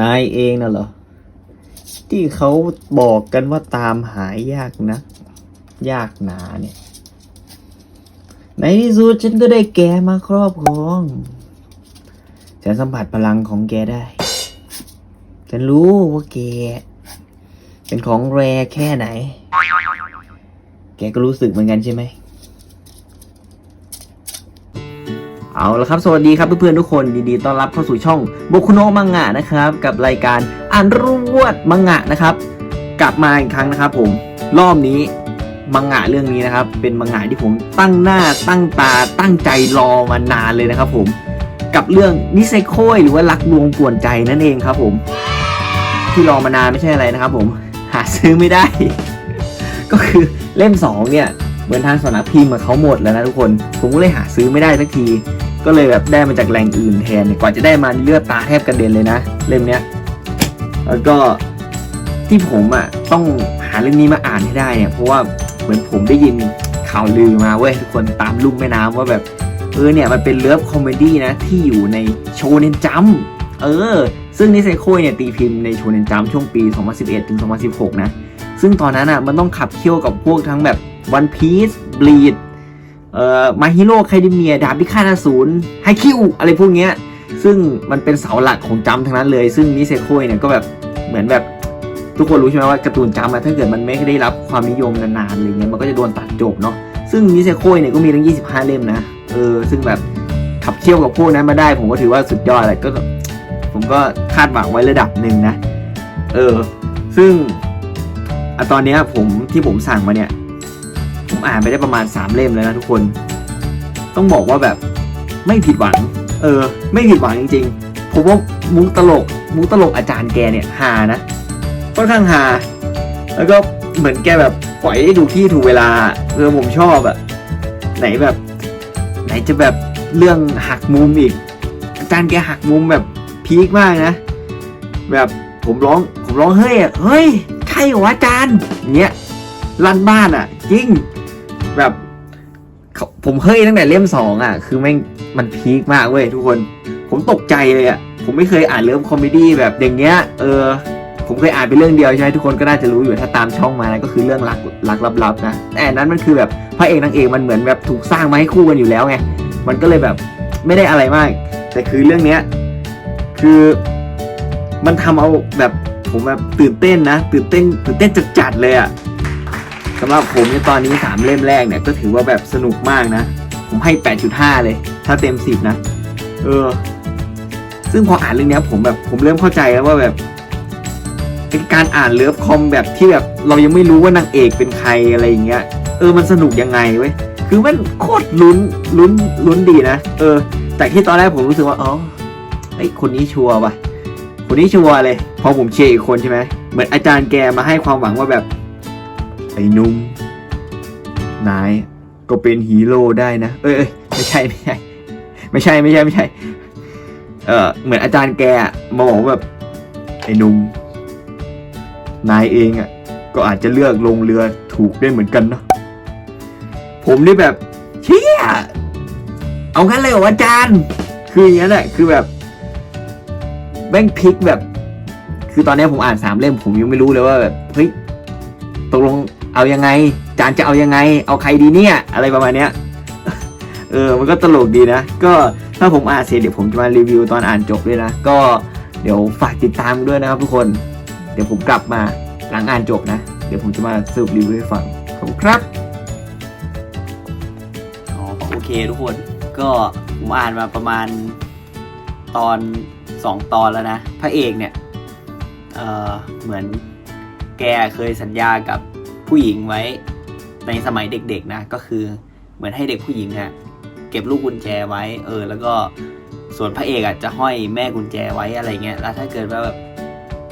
นายเองน่ะเหรอ ที่เขาบอกกันว่าตามหายยากนะ ยากหนาเนี่ย ในที่สุดฉันก็ได้แกมาครอบครอง ฉันสัมผัสพลังของแกได้ ฉันรู้ว่าแก เป็นของแรแค่ไหน แกก็รู้สึกเหมือนกันใช่ไหม เอาละครับสวัสดีครับเพื่อนๆทุกคนยินดีต้อนรับเข้าสู่ช่องโบคุโนมังงะนะครับ กับรายการอ่านรวดมังงะนะครับ กลับมาอีกครั้งนะครับ ผมรอบนี้มังงะเรื่องนี้นะครับ เป็นมังงะที่ผมตั้งหน้าตั้งตาตั้งใจรอมานานเลยนะครับผมกับเรื่องนิเซโคยหรือว่ารักลวงกวนใจนั่นเองครับ ผม ที่รอมานานไม่ใช่อะไรนะครับ ผมหาซื้อไม่ได้ ก็คือเล่มสองเนี่ยเหมือนทางสำนักพิมพ์มาเขาหมดแล้วนะทุกคน ผมก็เลยหาซื้อไม่ได้สักที ก็เลยแบบได้มาจากแหล่งอื่นแทนกว่าจะได้มาเลือดตาแทบกระเด็นเลยนะเล่มเนี้ยแล้วก็ที่ผมอะต้องหาเรื่องนี้มาอ่านให้ได้เนี่ยเพราะว่าเหมือนผมได้ยินข่าวลือมาเว้ยทุกคนตามลุ่มแม่น้ำว่าแบบเออเนี่ยมันเป็นเลิฟคอมเมดี้นะที่อยู่ในโชเนนจัมเออ ซึ่งนิเซโคยเนี่ยตีพิมพ์ในโชเนนจัมช่วงปี 2011 ถึง 2016 นะ ซึ่งตอนนั้นอะมันต้องขับเคี่ยวกับพวกทั้งแบบ One Piece Bleach เอ่อมาฮิโร่ไคดิเมียดาบพิฆาตอสูรไฮคิวอะไรพวกเนี้ยซึ่งมันเป็นเสาหลักของจัมทั้งนั้นเลย ซึ่งนิเซโคยเนี่ยก็แบบเหมือนแบบทุกคนรู้ใช่ไหมว่าการ์ตูนจัมอะถ้าเกิดมันไม่ได้รับความนิยมนานๆอะไรเงี้ยมันก็จะโดนตัดจบเนาะซึ่งนิเซโคยเนี่ยก็มีทั้ง 25 เล่มนะเออซึ่งแบบขับเคี่ยวกับพวกนั้นมาได้ ผมก็ถือว่าสุดยอดเลยก็ ผมก็คาดหวังไว้ระดับหนึ่งนะ เออ ซึ่งอตอนเนี้ยผมที่ผมสั่งมาเนี่ย อ่านไปได้ประมาณ 3 เล่มแล้วนะทุกคน ต้องบอกว่าแบบไม่ผิดหวัง เออ ไม่ผิดหวังจริงๆ ผมว่ามุกตลก มุกตลกอาจารย์แกเนี่ยฮานะ ค่อนข้างฮาแล้วก็เหมือนแกแบบปล่อยได้ถูกที่ถูกเวลาเออผมชอบอะไหนแบบ ไหนจะแบบเรื่องหักมุมอีก อาจารย์แกหักมุมแบบพีคมากนะ แบบผมร้องผมร้องเฮ้ยอะเฮ้ยใช่เหรอวอาจารย์เงี้ยลั่นบ้านอะจริง แบบผมเฮ้ยตั้งแต่เล่มสองอะ คือแม่งมันพีคมากเว้ยทุกคน ผมตกใจเลยอะ ผมไม่เคยอ่านเรื่องคอมเมดี้แบบอย่างเงี้ย เออ ผมเคยอ่านเป็นเรื่องเดียวใช่ไหมทุกคนก็น่าจะรู้อยู่ถ้าตามช่องมานะก็คือเรื่องรักรักลับๆนะ แต่นั้นมันคือแบบพระเอกนางเอกมันเหมือนแบบถูกสร้างมาให้คู่กันอยู่แล้วไง มันก็เลยแบบไม่ได้อะไรมาก แต่คือเรื่องเนี้ยคือมันทำเอาแบบผมแบบตื่นเต้นนะ ตื่นเต้นตื่นเต้นจัดๆเลยอะ สำหรับผมในตอนนี้สามเล่มแรกเนี่ยก็ถือว่าแบบสนุกมากนะ ผมให้ 8.5 เลย ถ้าเต็ม 10 นะ เออ ซึ่งพออ่านเรื่องนี้ผมแบบผมเริ่มเข้าใจแล้วว่าแบบ เป็นการอ่านเลิฟคอมแบบที่แบบเรายังไม่รู้ว่านางเอกเป็นใครอะไรอย่างเงี้ย เออมันสนุกยังไงเว้ย คือมันโคตรลุ้นลุ้นลุ้นดีนะ เออ แต่ที่ตอนแรกผมรู้สึกว่า อ๋อ ไอคนนี้ชัวร์ว่ะ คนนี้ชัวร์เลย พอผมเชียร์อีกคนใช่ไหม เหมือนอาจารย์แกมาให้ความหวังว่าแบบ ไอ้นุ่มนายก็เป็นฮีโร่ได้นะ เอ้ยเอ้ยไม่ใช่ไม่ใช่ไม่ใช่ไม่ใช่ไม่ใช่ เออเหมือนอาจารย์แกมาบอกแบบไอ้นุ่มนายเองอะ ก็อาจจะเลือกลงเรือถูกได้เหมือนกันเนาะผมนี่แบบเชี่ยเอางั้นเลยเหรออาจารย์ คืออย่างนั้นแหละคือแบบแม่งพลิกแบบ คือตอนนี้ผมอ่านสามเล่มผมยังไม่รู้เลยว่าแบบเฮ้ยตกลง เอายังไง จานจะเอายังไง เอาใครดีเนี่ย อะไรประมาณเนี้ย เออ มันก็ตลกดีนะ ก็ถ้าผมอ่านเสร็จเดี๋ยวผมจะมารีวิวตอนอ่านจบด้วยนะ ก็เดี๋ยวฝากติดตามด้วยนะครับทุกคน เดี๋ยวผมกลับมาหลังอ่านจบนะ เดี๋ยวผมจะมาสรุปรีวิวให้ฟัง ขอบคุณครับ อ๋อโอเคทุกคน ก็ผมอ่านมาประมาณตอนสองตอนแล้วนะ พระเอกเนี่ย เออเหมือนแกเคยสัญญากับ ผู้หญิงไว้ในสมัยเด็กๆนะก็คือเหมือนให้เด็กผู้หญิงอะเก็บลูกกุญแจไว้เออ แล้วก็ส่วนพระเอกอะจะห้อยแม่กุญแจไว้อะไรเงี้ยแล้วถ้าเกิดว่าแบบ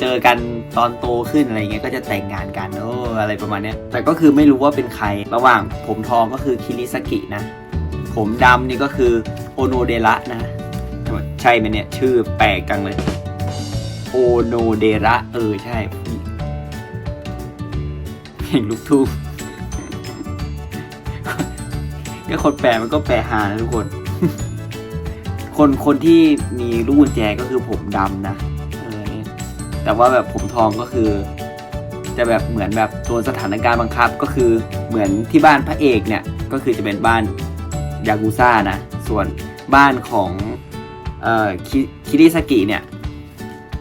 เจอกันตอนโตขึ้นอะไรเงี้ยก็จะแต่งงานกันโอ้อะไรประมาณเนี้ยแต่ก็คือไม่รู้ว่าเป็นใครระหว่างผมทองก็คือคิริสกินะ ผมดำนี่ก็คือโอโนเดระนะใช่ไหมเนี่ยชื่อแปลกจังเลยโอโนเดระเออใช่ เพลงลูกทุ่งก็คนแปลมันก็แปลหานะทุกคน คนคนที่มีลูกกุญแจก็คือผมดำนะเออแต่ว่าแบบผมทองก็คือ จะแบบเหมือนแบบตัวสถานการณ์บังคับก็คือเหมือนที่บ้านพระเอกเนี่ยก็คือจะเป็นบ้านยากุซ่านะ ส่วนบ้านของเอ่อคิคิริสกิเนี่ย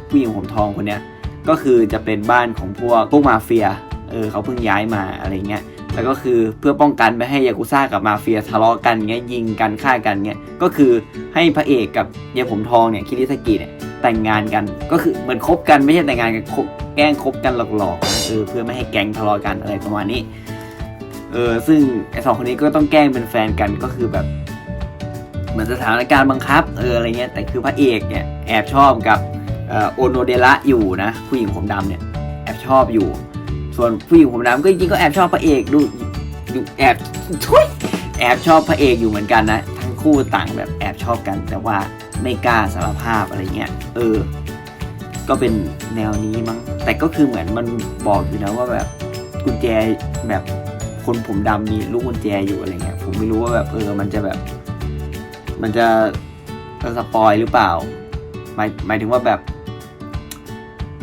ผู้หญิงผมทองคนเนี้ยก็คือจะเป็นบ้านของพวกพวกมาเฟีย เออเขาเพิ่งย้ายมาอะไรเงี้ยแล้วก็คือเพื่อป้องกันไม่ให้ยากุซ่ากับมาเฟียทะเลาะกันเงี้ยยิงกันฆ่ากันเงี้ยก็คือให้พระเอกกับยายผมทองเนี่ยคิริสกิเนี่ยแต่งงานกันก็คือเหมือนคบกันไม่ใช่แต่งงานกันแกล้งคบกันหลอกๆนะเออเพื่อไม่ให้แก๊งทะเลาะกันอะไรประมาณนี้เออซึ่งไอ้สองคนนี้ก็ต้องแกล้งเป็นแฟนกันก็คือแบบเหมือนสถานการณ์บังคับเอออะไรเงี้ยแต่คือพระเอกเนี่ยแอบชอบกับเอ่อโอโนเดระอยู่นะผู้หญิงผมดำเนี่ยแอบชอบอยู่ ส่วนผู้หญิงผมดำก็จริงๆก็แอบชอบพระเอกดูดูแอบทุยแอบชอบพระเอกอยู่เหมือนกันนะ ทั้งคู่ต่างแบบแอบชอบกัน แต่ว่าไม่กล้าสารภาพอะไรเงี้ยเออ ก็เป็นแนวนี้มั้งแต่ก็คือเหมือนมันบอกอยู่นะว่าแบบกุญแจแบบคนผมดำมีลูกกุญแจอยู่อะไรเงี้ยผมไม่รู้ว่าแบบเออมันจะแบบ มันจะสปอยหรือเปล่าหมายหมายถึงว่าแบบ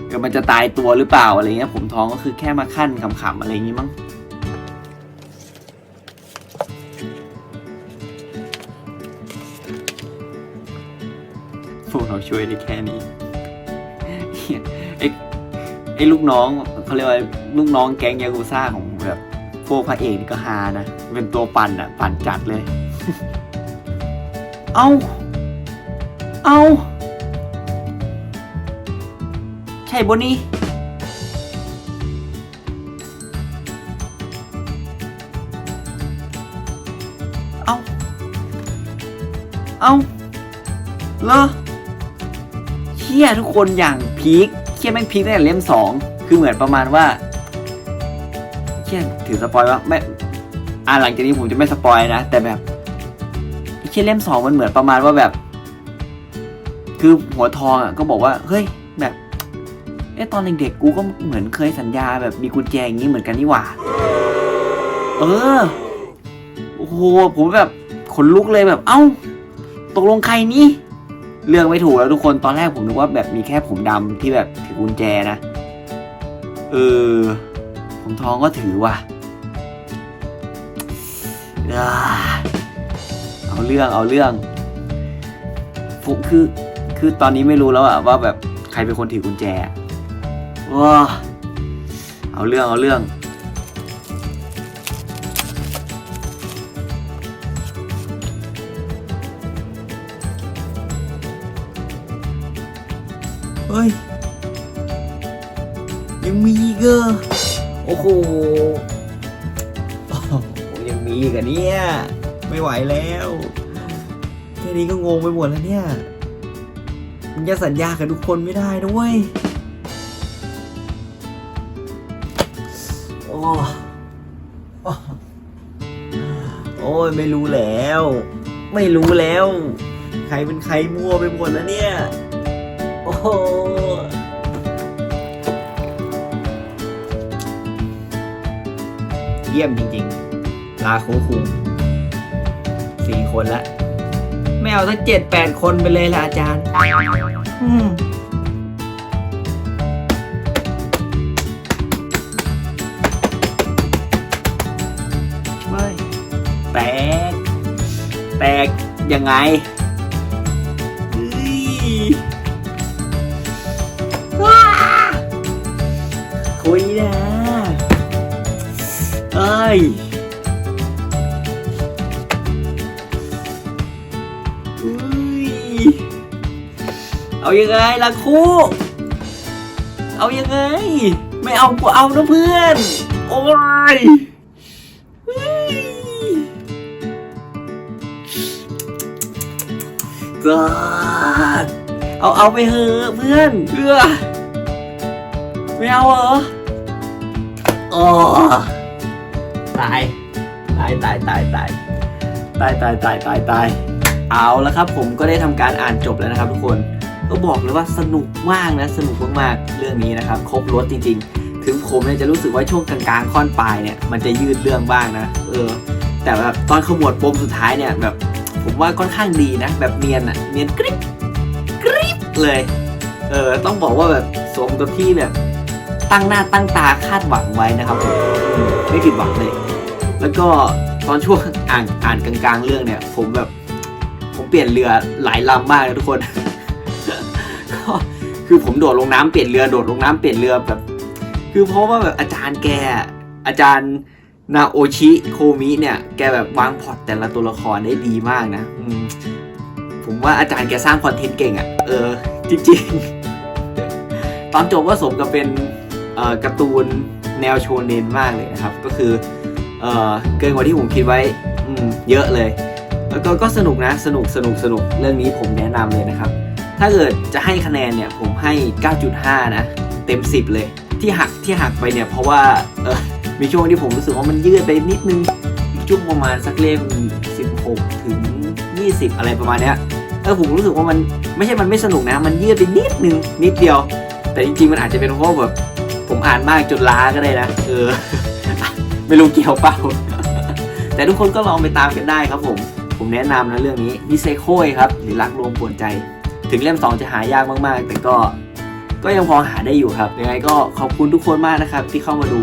เออมันจะตายตัวหรือเปล่าอะไรเงี้ยผมท้องก็คือแค่มาขั้นขำๆอะไรอย่างงี้มั้งพวกเราช่วยได้แค่นี้เหี้ยไอ้ไอ้ลูกน้องเขาเรียกว่าลูกน้องแก๊งยากุซ่าของแบบพวกพระเอกนี่ก็ฮานะ เป็นตัวปั่นอะปั่นจัดเลย เอา เอา ช่บนนี้เอาเอาเลอเชี่ยทุกคนอย่างพีคเชี่ยแม่งพีคตั้งแต่เล่มสองคือเหมือนประมาณว่าเชี่ยถือสปอยว่าไม่อ่าหลังจากนี้ผมจะไม่สปอยนะ แต่แบบเชี่ยเล่มสองมันเหมือนประมาณว่าแบบ คือหัวทองอะก็บอกว่า เฮ้ยแบบ เอ๊ะตอนเด็กๆกูก็เหมือนเคยสัญญาแบบมีกุญแจอย่างนี้เหมือนกันนี่หว่า เออ โอ้โห ผมแบบขนลุกเลยแบบ เอ้า ตกลงใครนี่เรื่องไม่ถูกแล้วทุกคน ตอนแรกผมนึกว่าแบบมีแค่ผมดำที่แบบถือกุญแจนะ เออ ผมทองก็ถือว่ะ เอาเรื่องเอาเรื่องผมคือ คือตอนนี้ไม่รู้แล้วอะว่าแบบใครเป็นคนถือกุญแจ ว้าเอาเรื่องเอาเรื่อง เฮ้ย ยังมีอีกเหรอโอ้โหโอ้โหยังมีอีกันเนี่ย ไม่ไหวแล้วแค่นี้ก็งงไปหมดแล้วเนี่ยมันจะสัญญากับทุกคนไม่ได้นะเว้ย โอ้โอ้ยไม่รู้แล้ว ไม่รู้แล้ว ใครเป็นใครมั่วไปหมดแล้วเนี่ย โอ้โหเยี่ยมจริงๆ ลาโคคุงสี่คนละ ไม่เอาสักเจ็ดแปดคนไปเลยล่ะอาจารย์ อืมไม่ ยังไงเฮ้ยว้าคุยนะเอ้ยอุ๊ยเอายังไงล่ะครูเอายังไง ไม่เอากูเอานะเพื่อน โอ้ย กอดเอาเอาไปเถอะเพื่อนเพื่อไม่เอาเหรออ๋อตายตายตายตายตายตายตายตายตายตายเอาแล้วครับ ผมก็ได้ทำการอ่านจบแล้วนะครับ ทุกคนก็บอกเลยว่าสนุกมากนะสนุกมากๆเรื่องนี้นะครับ ครบรถจริง ๆ ถึงผมเนี่ยจะรู้สึกว่าช่วงกลางๆค่อนปลายเนี่ยมันจะยืดเรื่องบ้างนะเออ แต่แบบตอนขมวดปมสุดท้ายเนี่ยแบบ ผมว่าค่อนข้างดีนะ แบบเนียนอะเนียนกริบกริบเลย เออต้องบอกว่าแบบสมกับที่แบบตั้งหน้าตั้งตาคาดหวังไว้นะครับผมอืมไม่ผิดหวังเลย แล้วก็ตอนช่วงอ่านอ่านกลางๆ เรื่องเนี่ย ผมแบบ ผมเปลี่ยนเรือหลายลำมากเลยทุกคนก็คือผมโดดลงน้ำเปลี่ยนเรือโดดลงน้ำเปลี่ยนเรือแบบ คือเพราะว่าแบบอาจารย์แกอาจารย์ นาโอชิโคมิเนี่ยแกแบบวางพอตแต่ละตัวละครได้ดีมากนะมผมว่าอาจารย์แกสร้างคอนเทนต์เก่งอะ่ะ เออ จริงๆ ตอนจบก็สมกับเป็นการ์ตูนแนวโชเนนมากเลยนะครับ ก็คือเออเกินกว่าที่ผมคิดไว้อืเยอะเลย แล้วก็ก็สนุกนะสนุกสนุกสนุกเรื่องนี้ผมแนะนำเลยนะครับ ถ้าเกิดจะให้คะแนนเนี่ยผมให้ 9.5 นะ เต็ม 10 เลย ที่หักที่หักไปเนี่ยเพราะว่าเออ มีช่วงที่ผมรู้สึกว่ามันยืดไปนิดนึงช่วงประมาณสักเล่ม16 ถึง 20 อะไรประมาณเนี้ยเออผมรู้สึกว่ามันไม่ใช่มันไม่สนุกนะ มันยืดไปนิดนึงนิดเดียว แต่จริงๆมันอาจจะเป็นเพราะแบบผมอ่านมากจนล้าก็ได้นะเออไม่รู้เกี่ยวเปล่าแต่ทุกคนก็ลองไปตามกันได้ครับผม ผมแนะนำนะเรื่องนี้นิเซโคยครับ หรือรักรวมปวนใจ ถึงเล่ม 2 จะหายากมากๆ แต่ก็ก็ยังพอหาได้อยู่ครับยังไงก็ขอบคุณทุกคนมากนะครับ ที่เข้ามาดู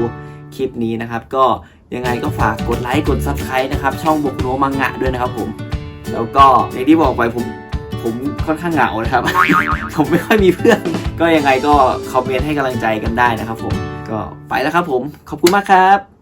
คลิปนี้นะครับ ก็ยังไงก็ฝากกดไลค์กด Subscribe นะครับช่องบกโนมังงะด้วยนะครับผม แล้วก็อย่างที่บอกไปผมผมค่อนข้างเหงานะครับ ผมไม่ค่อยมีเพื่อน ก็ยังไงก็คอมเมนต์ให้กำลังใจกันได้นะครับผม ก็ไปแล้วครับผม ขอบคุณมากครับ